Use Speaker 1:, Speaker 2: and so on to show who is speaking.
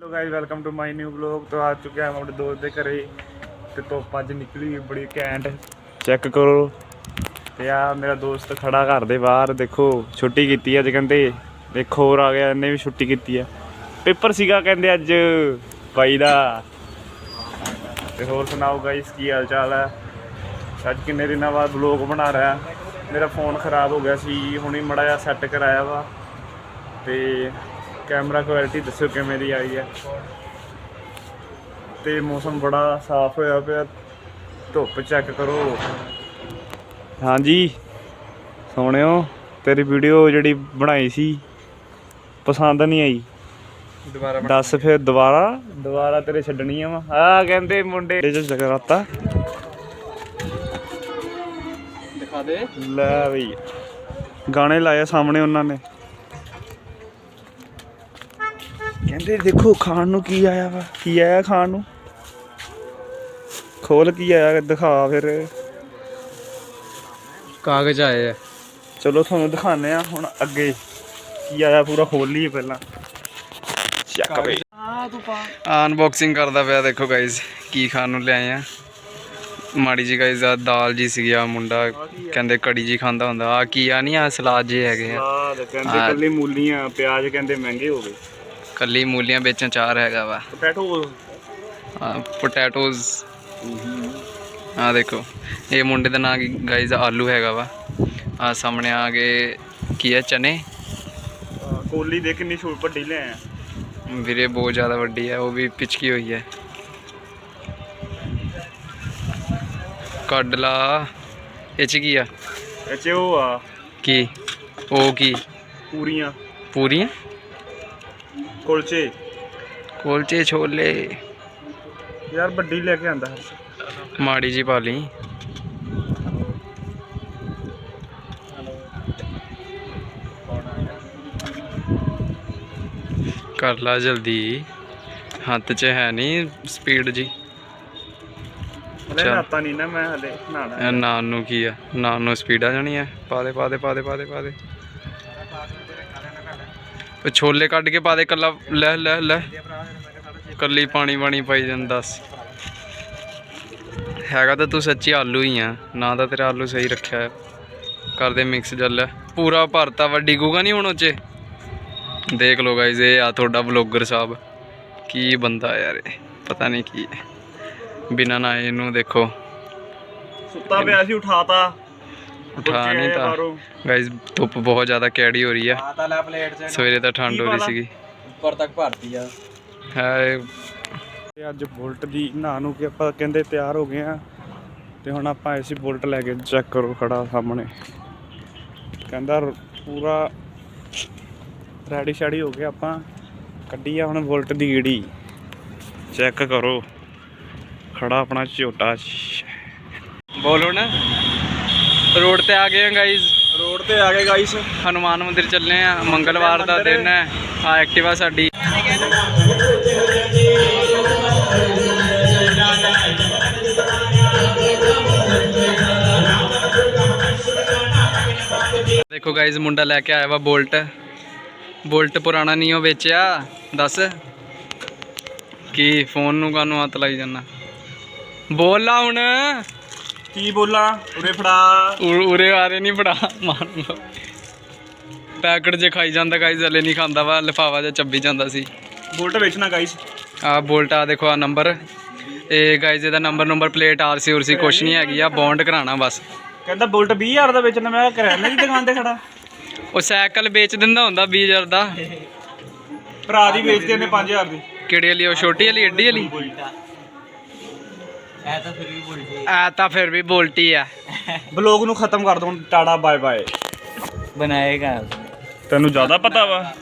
Speaker 1: Hello guys welcome to my new vlog ਤੋਂ ਆ ਚੁੱਕਿਆ ਹਾਂ ਆਪਣੇ ਦੋਸਤ ਦੇ ਘਰੇ। ਤੇ ਧੁੱਪ ਅੱਜ ਨਿਕਲੀ ਹੋਈ ਬੜੀ ਘੈਂਟ। ਚੈੱਕ ਕਰੋ। ਤੇ ਆ ਮੇਰਾ ਦੋਸਤ ਖੜਾ ਘਰ ਦੇ ਬਾਹਰ। ਦੇਖੋ ਛੁੱਟੀ ਕੀਤੀ ਅੱਜ ਕਹਿੰਦੇ। ਇੱਕ ਹੋਰ ਆ ਗਿਆ ਇਹਨੇ ਵੀ ਛੁੱਟੀ ਕੀਤੀ ਆ ਪੇਪਰ ਸੀਗਾ ਕਹਿੰਦੇ ਅੱਜ ਬਾਈ ਦਾ। ਤੇ ਹੋਰ ਸੁਣਾਓ ਗਾਇਸ ਕੀ ਹਾਲ ਚਾਲ ਹੈ? ਅੱਜ ਕਿੰਨੇ ਦਿਨਾਂ ਬਾਅਦ ਵਲੌਗ ਬਣਾ ਰਿਹਾ ਮੇਰਾ ਫੋਨ ਖਰਾਬ ਹੋ ਗਿਆ ਸੀ। ਹੁਣੇ ਮੜਾ ਜਿਹਾ ਸੈੱਟ ਕਰਾਇਆ ਵਾ। ਤੇ ਕੈਮਰਾ ਕੁਆਲਿਟੀ ਦੱਸਿਓ ਕਿਵੇਂ ਦੀ ਆਈ ਹੈ। ਤੇ ਮੌਸਮ ਬੜਾ ਸਾਫ਼ ਹੋਇਆ ਪਿਆ। ਧੁੱਪ ਚੈੱਕ ਕਰੋ। ਹਾਂਜੀ ਸੋਹਣਿਓ ਤੇਰੀ ਵੀਡੀਓ ਜਿਹੜੀ ਬਣਾਈ ਸੀ ਪਸੰਦ ਨਹੀਂ ਆਈ।
Speaker 2: ਦੁਬਾਰਾ
Speaker 1: ਦੱਸ ਫਿਰ ਦੁਬਾਰਾ। ਦੁਬਾਰਾ ਤੇਰੇ ਛੱਡਣੀਆਂ ਵਾ। ਆ ਕਹਿੰਦੇ ਮੁੰਡੇ ਜੇ ਜਗਰਾਤਾ।
Speaker 2: ਦਿਖਾ ਦੇ।
Speaker 1: ਲੈ ਬਈ। ਗਾਣੇ ਲਾਏ ਸਾਹਮਣੇ ਉਹਨਾਂ ਨੇ। ਕਹਿੰਦੇ ਦੇਖੋ ਖਾਣ ਨੂੰ ਕੀ ਆਇਆ ਵਾ? ਕੀ ਆਇਆ ਖਾਣ ਨੂੰ? ਖੋਲ ਕੀ ਆਇਆ ਦਿਖਾ ਫਿਰ।
Speaker 2: ਕਾਗਜ਼ ਆਏ ਆ।
Speaker 1: ਚਲੋ ਤੁਹਾਨੂੰ ਦਿਖਾਣੇ ਆ ਹੁਣ ਅੱਗੇ। ਕੀ ਆਇਆ ਪੂਰਾ ਖੋਲ ਪਹਿਲਾਂ। ਚੱਕ ਬਈ।
Speaker 2: ਹਾਂ ਤੂੰ ਪਾ। ਅਨਬਾਕਸਿੰਗ ਕਰਦਾ ਪਿਆ ਦੇਖੋ ਗਾਇਜ਼ ਕੀ ਖਾਣ ਨੂੰ ਲਿਆਏ ਆ। ਮਾੜੀ ਜੀ ਗਾਇਜ਼ ਆ ਦਾਲ ਜੀ ਸੀਗੀ ਆ ਮੁੰਡਾ ਕਹਿੰਦੇ ਕੜੀ ਜੀ ਖਾਂਦਾ ਹੁੰਦਾ। ਆ ਕੀ ਆ ਨਹੀਂ ਆ ਸਲਾਦ ਜੇ ਹੈਗੇ ਆ।
Speaker 1: ਸਲਾਦ ਕਹਿੰਦੇ ਕੱਲੀ ਮੂਲੀਆਂ ਪਿਆਜ਼ ਕਹਿੰਦੇ ਮਹਿੰਗੇ ਹੋ ਗਏ।
Speaker 2: ਕੱਲੀ ਮੂਲੀਆਂ ਵਿੱਚ ਚਾਰ ਹੈਗਾ ਵਾ।
Speaker 1: ਪੋਟੈਟੋ
Speaker 2: ਪੋਟੈਟੋਜ਼ ਆ ਦੇਖੋ ਇਹ ਮੁੰਡੇ ਦਾ ਨਾਂ ਗਾਇਜ਼ ਆਲੂ ਹੈਗਾ ਵਾ। ਆ ਸਾਹਮਣੇ ਆ ਗਏ ਕੀ ਹੈ ਚਨੇ?
Speaker 1: ਕੋਲੀ ਦੇ ਕਿੰਨੀ ਛੋਟ ਵੱਡੀ ਲੈ ਆਇਆ।
Speaker 2: ਵੀਰੇ ਬਹੁਤ ਜ਼ਿਆਦਾ ਵੱਡੀ ਹੈ ਉਹ ਵੀ ਪਿਚਕੀ ਹੋਈ ਹੈ। ਕੱਢ ਲਾ। ਇਹ ਚ ਕੀ ਆ?
Speaker 1: ਇਹ ਚ ਉਹ ਆ।
Speaker 2: ਕੀ? ਉਹ ਕੀ?
Speaker 1: ਪੂਰੀਆਂ।
Speaker 2: ਪੂਰੀਆਂ?
Speaker 1: ਕੁਲਚੇ।
Speaker 2: ਕੁਲਚੇ ਛੋਲੇ।
Speaker 1: ਯਾਰ ਵੱਡੀ ਲੈ ਕੇ ਆਂਦਾ।
Speaker 2: ਮਾੜੀ ਜੀ ਪਾ ਲਈ। ਕਰ ਲਾ ਜਲਦੀ। ਹੱਥ 'ਚ ਹੈ ਨਹੀਂ ਸਪੀਡ ਜੀ।
Speaker 1: ਹਲੇ
Speaker 2: ਚੱਲ।
Speaker 1: ਨਾਤਾ ਨਹੀਂ ਨਾ ਮੈਂ ਹਲੇ ਨਾਣਾ
Speaker 2: ਇਹ ਨਾਨ ਨੂੰ ਕੀ ਆ? ਨਾਨ ਨੂੰ ਸਪੀਡ ਆ ਜਾਣੀ ਆ। ਪਾ ਦੇ ਪਾ ਦੇ ਪਾ ਦੇ ਪਾ ਦੇ ਪਾ ਦੇ। ਉਹ ਛੋਲੇ ਕੱਢ ਕੇ ਪਾ ਦੇ ਕੱਲਾ ਲੈ ਲੈ ਲੈ। ਕੱਲੀ ਪਾਣੀ ਪਾਣੀ ਪਾਈ ਜਾਂਦਾ, ਦੱਸ। ਹੈਗਾ ਤਾਂ ਤੂੰ ਸੱਚੀ ਆਲੂ ਹੀ ਆ, ਨਾ ਤਾਂ ਤੇਰਾ ਆਲੂ ਸਹੀ ਰੱਖਿਆ ਹੈ ਕਰਦੇ ਮਿਕਸ ਜੱਲ ਪੂਰਾ ਭਰਤਾ ਵਾ ਡਿੱਗੂਗਾ ਨਹੀਂ ਹੁਣ ਉੱਚੇ। ਦੇਖ ਲਓ ਗਾਇਜ਼ ਇਹ ਆ ਤੁਹਾਡਾ ਵਲੌਗਰ ਸਾਹਿਬ। ਕੀ ਬੰਦਾ ਯਾਰ ਇਹ, ਪਤਾ ਨਹੀਂ ਕੀ ਹੈ। ਬਿਨਾਂ ਨਾ ਇਹਨੂੰ ਦੇਖੋ।
Speaker 1: ਸੁੱਤਾ ਪਿਆ ਸੀ, ਉਠਾਤਾ।
Speaker 2: ਉਠਾ ਨਹੀਂ ਤਾਂ ਗਾਇਜ਼ ਧੁੱਪ ਬਹੁਤ ਜ਼ਿਆਦਾ ਕੈੜੀ ਹੋ ਰਹੀ ਆ। ਸਵੇਰੇ ਤਾਂ ਠੰਡ ਹੋ ਰਹੀ? ਸੀਗੀ।
Speaker 3: ਉੱਪਰ ਤੱਕ ਭਰਤੀ ਆ।
Speaker 2: ਹੈ
Speaker 1: ਤੇ ਅੱਜ ਬੁਲਟ ਦੀ ਨਹਾ ਨੂੰ ਕੇ ਆਪਾਂ ਕਹਿੰਦੇ ਤਿਆਰ ਹੋ ਗਏ ਆ। ਤੇ ਹੁਣ ਆਪਾਂ ਆਏ ਸੀ ਬੁਲਟ ਲੈ ਕੇ ਚੈੱਕ ਕਰੋ ਖੜਾ ਸਾਹਮਣੇ। ਕਹਿੰਦਾ ਪੂਰਾ ਰੈਡੀ ਸ਼ੈਡੀ ਹੋ ਗਿਆ ਆਪਾਂ। ਕੱਢੀ ਆ ਹੁਣ ਬੁਲਟ ਦੀ ਗੇੜੀ। ਚੈੱਕ ਕਰੋ। ਖੜਾ ਆਪਣਾ ਝੋਟਾ।
Speaker 2: ਬੋਲੋ ਨਾ। ਰੋਡ ਤੇ ਆ ਗਏ ਆ ਗਾਇਜ਼
Speaker 1: ਰੋਡ ਤੇ ਆ ਗਏ ਗਾਈਸ
Speaker 2: ਹਨੂਮਾਨ ਮੰਦਿਰ ਚੱਲੇ ਆ। ਮੰਗਲਵਾਰ ਦਾ ਦਿਨ ਹੈ। ਆ ਐਕਟਿਵਾ ਸਾਡੀ। ਦੇਖੋ ਗਾਇਜ਼ ਮੁੰਡਾ ਲੈ ਕੇ ਆਇਆ ਵਾ ਬੋਲਟ। ਬੋਲਟ ਪੁਰਾਣਾ ਨਹੀਂ ਉਹ ਵੇਚਿਆ। ਦੱਸ। ਕੀ ਫੋਨ ਨੂੰ ਕਾਨੂੰ ਹੱਥ ਲਾਈ ਜਾਂਦਾ। ਬੋਲ ਲਾ ਹੁਣ।
Speaker 1: ਕੀ ਬੋਲਾਂ? ਉਰੇ ਫੜਾ।
Speaker 2: ਉ- ਉਰੇ ਆਰੇ ਨਹੀਂ ਬੜਾ ਮਾਰ ਲਓ। ਪੈਕਟ ਜੇ ਖਾਈ ਜਾਂਦਾ ਗਾਈਜ਼ ਹਲੇ ਨਹੀਂ ਖਾਂਦਾ ਵਾ। ਲਿਫਾਫਾ ਜਿਹਾ ਚੱਬੀ ਜਾਂਦਾ ਸੀ।
Speaker 1: ਬੁਲਟ ਵੇਚਣਾ ਗਾਈਸ
Speaker 2: ਆ ਬੋਲਟ ਆ ਦੇਖੋ ਆ ਨੰਬਰ। ਇਹ ਗਾਈਜ਼ ਇਹਦਾ ਨੰਬਰ ਨੰਬਰ ਪਲੇਟ ਆਰਸੀ ਉਰਸੀ ਕੁਛ ਨਹੀਂ ਹੈਗੀ ਆ। ਬੌਂਡ ਕਰਾਣਾ ਬਸ।
Speaker 1: ਕਹਿੰਦਾ ਬੁਲਟ 20000 ਦਾ ਵੇਚਣਾ ਮੈਂ ਕਿਹਾ ਕਰਿਆਨੇ ਦੀ ਦੁਕਾਨ ਤੇ ਖੜਾ।
Speaker 2: ਉਹ ਸਾਈਕਲ ਵੇਚ ਦਿੰਦਾ ਹੁੰਦਾ 20000 ਦਾ।
Speaker 1: ਭਰਾ ਦੀ ਵੇਚਦੇ ਨੇ 5000 ਦੀ।
Speaker 2: ਕਿਹੜੀ ਵਾਲੀ ਉਹ ਛੋਟੀ ਵਾਲੀ ਏਡੀ ਵਾਲੀ?
Speaker 3: ਐ ਤਾਂ ਫਿਰ ਵੀ ਬੁਲਟੀ
Speaker 2: ਆ। ਤਾਂ ਫਿਰ ਵੀ ਬੋਲਟੀ ਆ।
Speaker 1: ਬਲੌਗ ਨੂੰ ਖਤਮ ਕਰ ਦੋ ਟਾੜਾ ਬਾਏ ਬਾਏ
Speaker 3: ਬਣਾਏਗਾ।
Speaker 1: ਤੈਨੂੰ ਜ਼ਿਆਦਾ ਪਤਾ ਵਾ।